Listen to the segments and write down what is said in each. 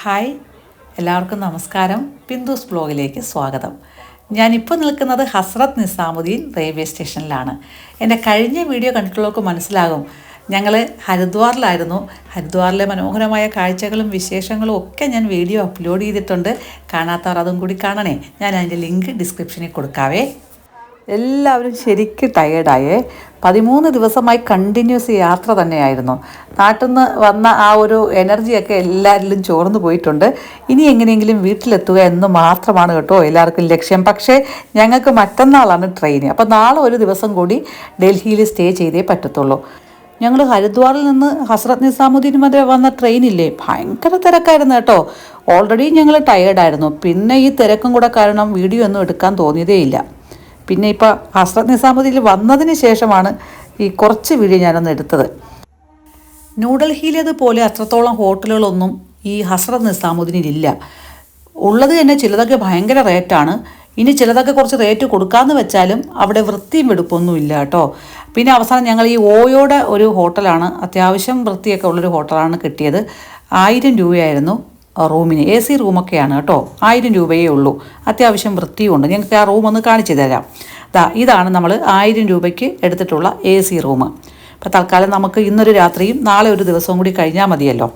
Hi എല്ലാവർക്കും നമസ്കാരം. ബിന്ദുസ് ബ്ലോഗിലേക്ക് സ്വാഗതം. ഞാനിപ്പോൾ നിൽക്കുന്നത് ഹസ്രത്ത് നിസാമുദ്ദീൻ റെയിൽവേ സ്റ്റേഷനിലാണ്. എന്റെ കഴിഞ്ഞ വീഡിയോ കണ്ടിട്ടുള്ളവർക്ക് മനസ്സിലാകും ഞങ്ങൾ ഹരിദ്വാറിലായിരുന്നു. ഹരിദ്വാറിലെ മനോഹരമായ കാഴ്ചകളും വിശേഷങ്ങളും ഒക്കെ ഞാൻ വീഡിയോ അപ്ലോഡ് ചെയ്തിട്ടുണ്ട്. കാണാത്തവർ അതും കൂടി കാണണേ. ഞാൻ അതിന്റെ ലിങ്ക് ഡിസ്ക്രിപ്ഷനിൽ കൊടുക്കാവേ. എല്ലാവരും ശരിക്കും ടയേർഡായേ പതിമൂന്ന് ദിവസമായി കണ്ടിന്യൂസ് യാത്ര തന്നെയായിരുന്നു. നാട്ടിൽ നിന്ന് വന്ന ആ ഒരു എനർജിയൊക്കെ എല്ലാവരിലും ചോർന്നു പോയിട്ടുണ്ട്. ഇനി എങ്ങനെയെങ്കിലും വീട്ടിലെത്തുക എന്ന് മാത്രമാണ് കേട്ടോ എല്ലാവർക്കും ലക്ഷ്യം. പക്ഷേ ഞങ്ങൾക്ക് മറ്റന്നാളാണ് ട്രെയിൻ അപ്പോൾ നാളെ ഒരു ദിവസം കൂടി ഡൽഹിയിൽ സ്റ്റേ ചെയ്തേ പറ്റത്തുള്ളൂ. ഞങ്ങൾ ഹരിദ്വാറിൽ നിന്ന് ഹസ്രത് നിസാമുദ്ദീൻ വരെ വന്ന ട്രെയിനില്ലേ ഭയങ്കര തിരക്കായിരുന്നു കേട്ടോ. ഓൾറെഡി ഞങ്ങൾ ടയേർഡായിരുന്നു പിന്നെ ഈ തിരക്കും കൂടെ കാരണം വീഡിയോ ഒന്നും എടുക്കാൻ തോന്നിയതേയില്ല. പിന്നെ ഇപ്പോൾ ഹസ്രത് നിസാമുദ്ദീനിൽ വന്നതിന് ശേഷമാണ് ഈ കുറച്ച് വീഡിയോ ഞാനൊന്ന് എടുത്തത്. ന്യൂഡൽഹിയിലേതുപോലെ അത്രത്തോളം ഹോട്ടലുകളൊന്നും ഈ ഹസ്രത് നിസാമുദ്ദീനിലില്ല. ഉള്ളത് തന്നെ ചിലതൊക്കെ ഭയങ്കര റേറ്റാണ്. ഇനി ചിലതൊക്കെ കുറച്ച് റേറ്റ് കൊടുക്കാമെന്ന് വെച്ചാലും അവിടെ വൃത്തിയും വെടുപ്പൊന്നും ഇല്ല കേട്ടോ. പിന്നെ അവസാനം ഞങ്ങൾ ഈ ഓയോടെ ഒരു ഹോട്ടലാണ്. അത്യാവശ്യം വൃത്തിയൊക്കെ ഉള്ളൊരു ഹോട്ടലാണ് കിട്ടിയത്. ആയിരം രൂപയായിരുന്നു. റൂമിന് എ സി റൂമൊക്കെയാണ് കേട്ടോ. ആയിരം രൂപയേ ഉള്ളൂ. അത്യാവശ്യം വൃത്തിയുമുണ്ട് ഞങ്ങൾക്ക് ആ റൂം ഒന്ന് കാണിച്ചു തരാം. ദാ ഇതാണ് നമ്മൾ ആയിരം രൂപയ്ക്ക് എടുത്തിട്ടുള്ള എ സി റൂം. അപ്പോൾ തൽക്കാലം നമുക്ക് ഇന്നൊരു രാത്രിയും നാളെ ഒരു ദിവസവും കൂടി കഴിഞ്ഞാൽ മതിയല്ലോ.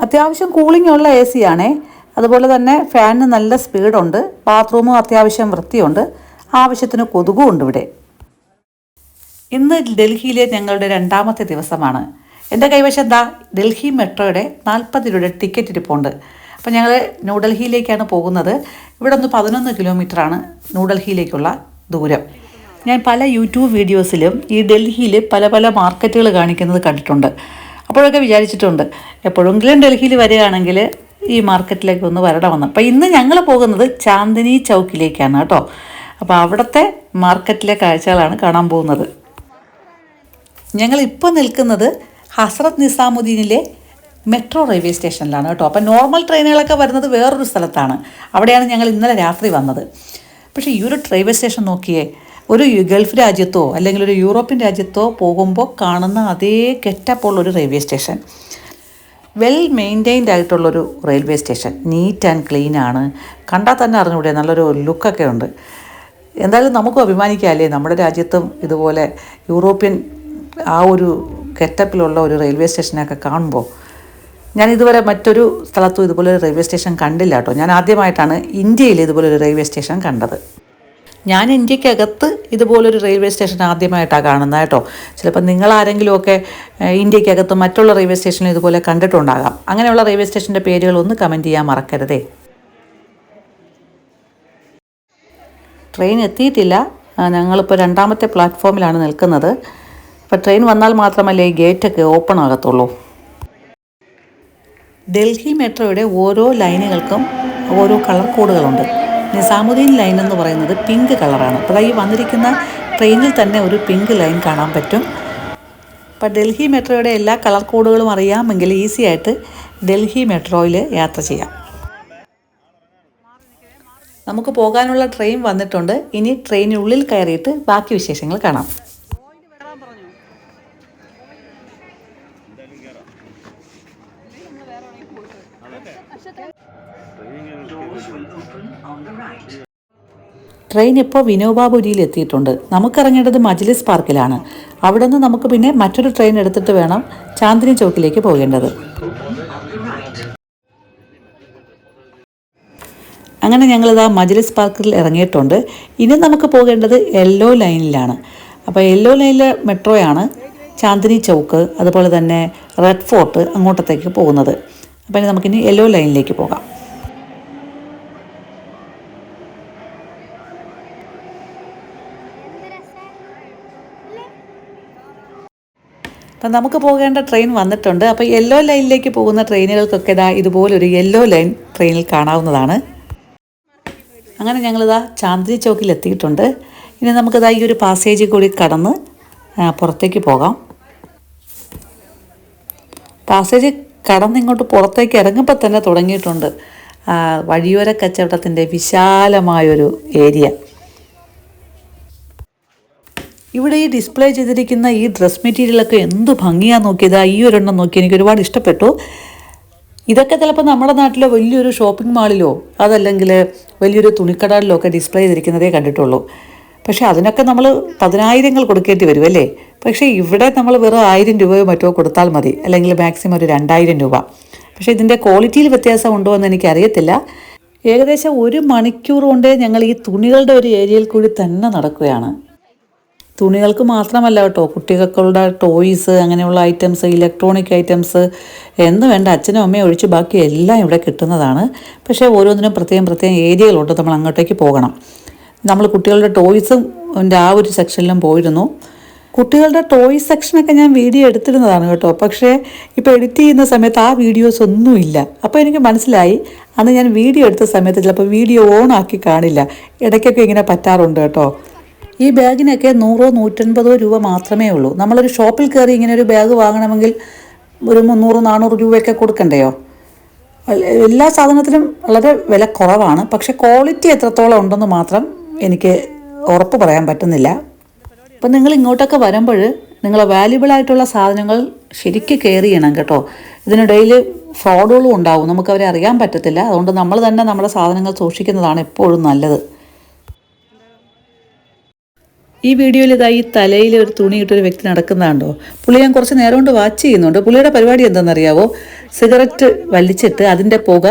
അത്യാവശ്യം കൂളിംഗ് ഉള്ള എ സി ആണേ. അതുപോലെ തന്നെ ഫാനിന് നല്ല സ്പീഡുണ്ട് ബാത്റൂമും അത്യാവശ്യം വൃത്തിയുണ്ട്. ആവശ്യത്തിന് കൊതുകും ഉണ്ട് ഇവിടെ. ഇന്ന് ഡൽഹിയിലെ ഞങ്ങളുടെ രണ്ടാമത്തെ ദിവസമാണ്. എന്റെ കൈവശം എന്താ ഡൽഹി മെട്രോയുടെ നാൽപ്പത് രൂപയുടെ ടിക്കറ്റ് ഇരിപ്പുണ്ട് അപ്പോൾ ഞങ്ങൾ ന്യൂഡൽഹിയിലേക്കാണ് പോകുന്നത്. ഇവിടെ നിന്ന് പതിനൊന്ന് കിലോമീറ്ററാണ് ന്യൂഡൽഹിയിലേക്കുള്ള ദൂരം. ഞാൻ പല യൂട്യൂബ് വീഡിയോസിലും ഈ ഡൽഹിയിൽ പല പല മാർക്കറ്റുകൾ കാണിക്കുന്നത് കണ്ടിട്ടുണ്ട്. അപ്പോഴൊക്കെ വിചാരിച്ചിട്ടുണ്ട് എപ്പോഴെങ്കിലും ഡൽഹിയിൽ വരികയാണെങ്കിൽ ഈ മാർക്കറ്റിലേക്ക് ഒന്ന് വരണമെന്ന്. അപ്പോൾ ഇന്ന് ഞങ്ങൾ പോകുന്നത് ചാന്ദിനി ചൗക്കിലേക്കാണ് കേട്ടോ. അപ്പോൾ അവിടുത്തെ മാർക്കറ്റിലെ കാഴ്ചകളാണ് കാണാൻ പോകുന്നത്. ഞങ്ങളിപ്പോൾ നിൽക്കുന്നത് ഹസ്രത് നിസാമുദ്ദീനിലെ മെട്രോ റെയിൽവേ സ്റ്റേഷനിലാണ് കേട്ടോ. അപ്പം നോർമൽ ട്രെയിനുകളൊക്കെ വരുന്നത് വേറൊരു സ്ഥലത്താണ്. അവിടെയാണ് ഞങ്ങൾ ഇന്നലെ രാത്രി വന്നത്. പക്ഷേ ഈ ഒരു റെയിൽവേ സ്റ്റേഷൻ നോക്കിയേ ഒരു ഗൾഫ് രാജ്യത്തോ അല്ലെങ്കിൽ ഒരു യൂറോപ്യൻ രാജ്യത്തോ പോകുമ്പോൾ കാണുന്ന അതേ കെട്ടപ്പുള്ള ഒരു റെയിൽവേ സ്റ്റേഷൻ. വെൽ മെയിന്റൈൻഡ് ആയിട്ടുള്ളൊരു railway station. Neat and clean ആണ്. കണ്ടാൽ തന്നെ അറിഞ്ഞൂടെ നല്ലൊരു ലുക്കൊക്കെ ഉണ്ട്. എന്തായാലും നമുക്കും അഭിമാനിക്കാമല്ലേ നമ്മുടെ രാജ്യത്തും ഇതുപോലെ യൂറോപ്യൻ ആ ഒരു ഗെറ്റപ്പിലുള്ള ഒരു റെയിൽവേ സ്റ്റേഷനൊക്കെ കാണുമ്പോൾ ഞാൻ ഇതുവരെ മറ്റൊരു സ്ഥലത്തും ഇതുപോലെ ഒരു റെയിൽവേ സ്റ്റേഷൻ കണ്ടില്ല കേട്ടോ. ഞാൻ ആദ്യമായിട്ടാണ് ഇന്ത്യയിൽ ഇതുപോലെ ഒരു റെയിൽവേ സ്റ്റേഷൻ കണ്ടത്. ഞാൻ ഇന്ത്യക്കകത്ത് ഇതുപോലൊരു റെയിൽവേ സ്റ്റേഷൻ ആദ്യമായിട്ടാണ് കാണുന്നത് കേട്ടോ. ചിലപ്പോൾ ഏഹ്, ഇന്ത്യക്കകത്ത് മറ്റുള്ള റെയിൽവേ സ്റ്റേഷനിൽ ഇതുപോലെ കണ്ടിട്ടുണ്ടാകാം. അങ്ങനെയുള്ള റെയിൽവേ സ്റ്റേഷന്റെ പേരുകൾ ഒന്ന് കമന്റ് ചെയ്യാൻ മറക്കരുതേ. ട്രെയിൻ എത്തിയിട്ടില്ല. ഞങ്ങളിപ്പോൾ രണ്ടാമത്തെ പ്ലാറ്റ്ഫോമിലാണ് നിൽക്കുന്നത്. അപ്പോൾ ട്രെയിൻ വന്നാൽ മാത്രമല്ലേ ഈ ഗേറ്റൊക്കെ ഓപ്പൺ ആകത്തുള്ളൂ. ഡൽഹി മെട്രോയുടെ ഓരോ ലൈനുകൾക്കും ഓരോ കളർ കോഡുകളുണ്ട്. നിസാമുദ്ദീൻ ലൈൻ എന്ന് പറയുന്നത് പിങ്ക് കളറാണ് അപ്പോൾ ഈ വന്നിരിക്കുന്ന ട്രെയിനിൽ തന്നെ ഒരു പിങ്ക് ലൈൻ കാണാൻ പറ്റും. അപ്പോൾ ഡൽഹി മെട്രോയുടെ എല്ലാ കളർ കോഡുകളും അറിയാമെങ്കിൽ ഈസി ആയിട്ട് ഡൽഹി മെട്രോയിൽ യാത്ര ചെയ്യാം. നമുക്ക് പോകാനുള്ള ട്രെയിൻ വന്നിട്ടുണ്ട്. ഇനി ട്രെയിനിനുള്ളിൽ കയറിയിട്ട് ബാക്കി വിശേഷങ്ങൾ കാണാം. ട്രെയിൻ ഇപ്പോൾ വിനോബാപുരിയിൽ എത്തിയിട്ടുണ്ട് നമുക്കിറങ്ങേണ്ടത് മജ്ലിസ് പാർക്കിലാണ്. അവിടെ നിന്ന് നമുക്ക് പിന്നെ മറ്റൊരു ട്രെയിൻ എടുത്തിട്ട് വേണം ചാന്ദിനി ചൗക്കിലേക്ക് പോകേണ്ടത്. അങ്ങനെ ഞങ്ങളിതാ മജ്ലിസ് പാർക്കിൽ ഇറങ്ങിയിട്ടുണ്ട്. ഇനി നമുക്ക് പോകേണ്ടത് യെല്ലോ ലൈനിലാണ്. അപ്പോൾ യെല്ലോ ലൈനിലെ മെട്രോയാണ് ചാന്ദിനി ചൗക്ക് അതുപോലെ തന്നെ റെഡ് ഫോർട്ട് അങ്ങോട്ടത്തേക്ക് പോകുന്നത്. അപ്പോൾ ഇനി നമുക്കിനി യെല്ലോ ലൈനിലേക്ക് പോകാം. അപ്പം നമുക്ക് പോകേണ്ട ട്രെയിൻ വന്നിട്ടുണ്ട്. അപ്പോൾ യെല്ലോ ലൈനിലേക്ക് പോകുന്ന ട്രെയിനുകൾക്കൊക്കെ ഇതാ ഇതുപോലൊരു യെല്ലോ ലൈൻ ട്രെയിനിൽ കാണാവുന്നതാണ്. അങ്ങനെ ഞങ്ങളിതാ ചാന്ദിനി ചോക്കിൽ എത്തിയിട്ടുണ്ട്. ഇനി നമുക്കിതാ ഈ ഒരു പാസേജിൽ കൂടി കടന്ന് പുറത്തേക്ക് പോകാം. പാസേജ് കടന്ന് ഇങ്ങോട്ട് പുറത്തേക്ക് ഇറങ്ങുമ്പോൾ തന്നെ തുടങ്ങിയിട്ടുണ്ട്. വഴിയോര കച്ചവടത്തിന്റെ വിശാലമായൊരു ഏരിയ. ഇവിടെ ഈ ഡിസ്പ്ലേ ചെയ്തിരിക്കുന്ന ഈ ഡ്രസ് മെറ്റീരിയലൊക്കെ എന്ത് ഭംഗിയാ നോക്കിയത്. ഈ ഒരെണ്ണം നോക്കി എനിക്ക് ഒരുപാട് ഇഷ്ടപ്പെട്ടു. ഇതൊക്കെ ചിലപ്പോൾ നമ്മുടെ നാട്ടിലെ വലിയൊരു ഷോപ്പിംഗ് മാളിലോ അതല്ലെങ്കിൽ വലിയൊരു തുണിക്കടകളിലോ ഒക്കെ ഡിസ്പ്ലേ ചെയ്തിരിക്കുന്നതേ കണ്ടിട്ടുള്ളൂ. പക്ഷേ അതിനൊക്കെ നമ്മൾ പതിനായിരങ്ങൾ കൊടുക്കേണ്ടി വരും അല്ലേ? പക്ഷേ ഇവിടെ നമ്മൾ വെറും ആയിരം രൂപയോ മറ്റോ കൊടുത്താൽ മതി. അല്ലെങ്കിൽ മാക്സിമം ഒരു രണ്ടായിരം രൂപ. പക്ഷേ ഇതിന്റെ ക്വാളിറ്റിയിൽ വ്യത്യാസം ഉണ്ടോ എന്ന് എനിക്കറിയത്തില്ല. ഏകദേശം ഒരു മണിക്കൂർ കൊണ്ടേ ഞങ്ങൾ ഈ തുണികളുടെ ഒരു ഏരിയയിൽ കൂടി തന്നെ നടക്കുകയാണ്. തുണികൾക്ക് മാത്രമല്ല കേട്ടോ കുട്ടികൾക്കുള്ള ടോയ്സ് അങ്ങനെയുള്ള ഐറ്റംസ് ഇലക്ട്രോണിക് ഐറ്റംസ് എന്ന് വേണ്ട അച്ഛനും അമ്മയും ഒഴിച്ച് ബാക്കി എല്ലാം ഇവിടെ കിട്ടുന്നതാണ്. പക്ഷേ ഓരോന്നിനും പ്രത്യേകം പ്രത്യേകം ഏരിയകളുണ്ട് നമ്മൾ അങ്ങോട്ടേക്ക് പോകണം. നമ്മൾ കുട്ടികളുടെ ടോയ്സും ആ ഒരു സെക്ഷനിലും പോയിരുന്നു. കുട്ടികളുടെ ടോയ്സ് സെക്ഷനൊക്കെ ഞാൻ വീഡിയോ എടുത്തിരുന്നതാണ് കേട്ടോ. പക്ഷേ ഇപ്പോൾ എഡിറ്റ് ചെയ്യുന്ന സമയത്ത് ആ വീഡിയോസ് ഒന്നുമില്ല അപ്പോൾ എനിക്ക് മനസ്സിലായി അന്ന് ഞാൻ വീഡിയോ എടുത്ത സമയത്ത് ചിലപ്പോൾ വീഡിയോ ഓൺ ആക്കി കാണില്ല. ഇടയ്ക്കൊക്കെ ഇങ്ങനെ പറ്റാറുണ്ട് കേട്ടോ. ഈ ബാഗിനൊക്കെ നൂറോ നൂറ്റൻപതോ രൂപ മാത്രമേ ഉള്ളൂ. നമ്മളൊരു ഷോപ്പിൽ കയറി ഇങ്ങനെ ഒരു ബാഗ് വാങ്ങണമെങ്കിൽ ഒരു മുന്നൂറ് നാനൂറ് രൂപയൊക്കെ കൊടുക്കണ്ടയോ? എല്ലാ സാധനത്തിനും വളരെ വില കുറവാണ്. പക്ഷേ ക്വാളിറ്റി എത്രത്തോളം ഉണ്ടെന്ന് മാത്രം എനിക്ക് ഉറപ്പ് പറയാൻ പറ്റുന്നില്ല. അപ്പം നിങ്ങൾ ഇങ്ങോട്ടൊക്കെ വരുമ്പോൾ നിങ്ങൾ വാല്യുബിൾ ആയിട്ടുള്ള സാധനങ്ങൾ ശരിക്കും കെയർ ചെയ്യണം കേട്ടോ. ഇതിനിടയിൽ ഫ്രോഡുകളും ഉണ്ടാവും. നമുക്ക് അവരെ അറിയാൻ പറ്റത്തില്ല. അതുകൊണ്ട് നമ്മൾ തന്നെ നമ്മുടെ സാധനങ്ങൾ സൂക്ഷിക്കുന്നതാണ് എപ്പോഴും നല്ലത്. ഈ വീഡിയോയിൽ ഇതാ ഈ തലയിൽ ഒരു തുണി ഇട്ടൊരു വ്യക്തി നടക്കുന്നതാണ്ടോ പുള്ളി ഞാൻ കുറച്ച് നേരം കൊണ്ട് വാച്ച് ചെയ്യുന്നുണ്ട്. പുള്ളിയുടെ പരിപാടി എന്താണെന്നറിയാവോ? സിഗരറ്റ് വലിച്ചിട്ട് അതിന്റെ പുക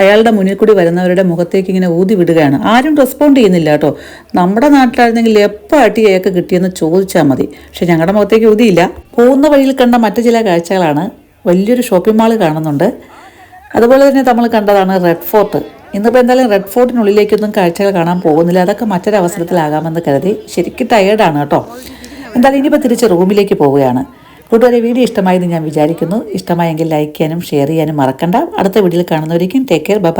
അയാളുടെ മുന്നിൽ കൂടി വരുന്നവരുടെ മുഖത്തേക്ക് ഇങ്ങനെ ഊതി വിടുകയാണ്. ആരും റെസ്പോണ്ട് ചെയ്യുന്നില്ല കേട്ടോ. നമ്മുടെ നാട്ടിലായിരുന്നെങ്കിൽ എപ്പോൾ അട്ടി അയാൾക്ക് കിട്ടിയെന്ന് ചോദിച്ചാൽ മതി. പക്ഷെ ഞങ്ങളുടെ മുഖത്തേക്ക് ഊതിയില്ല. പോകുന്ന വഴിയിൽ കണ്ട മറ്റു ചില കാഴ്ചകളാണ് വലിയൊരു ഷോപ്പിംഗ് മാൾ കാണുന്നുണ്ട്. അതുപോലെ തന്നെ നമ്മൾ കണ്ടതാണ് റെഡ് ഫോർട്ട് ഇന്നിപ്പോൾ എന്തായാലും റെഡ് ഫോർട്ടിനുള്ളിലേക്കൊന്നും കാഴ്ചകൾ കാണാൻ പോകുന്നില്ല. അതൊക്കെ മറ്റൊരവസരത്തിലാകാമെന്ന് കരുതി ശരിക്കും ടയേർഡാണ് കേട്ടോ. എന്തായാലും ഇനിയിപ്പോൾ തിരിച്ച് റൂമിലേക്ക് പോവുകയാണ്. കൂട്ടുകാരെ വീഡിയോ ഇഷ്ടമായെന്ന് ഞാൻ വിചാരിക്കുന്നു. ഇഷ്ടമായെങ്കിൽ ലൈക്ക് ചെയ്യാനും ഷെയർ ചെയ്യാനും മറക്കണ്ട. അടുത്ത വീഡിയോയിൽ കാണുന്നവരേക്കും ടേക്ക് കെയർ ബൈ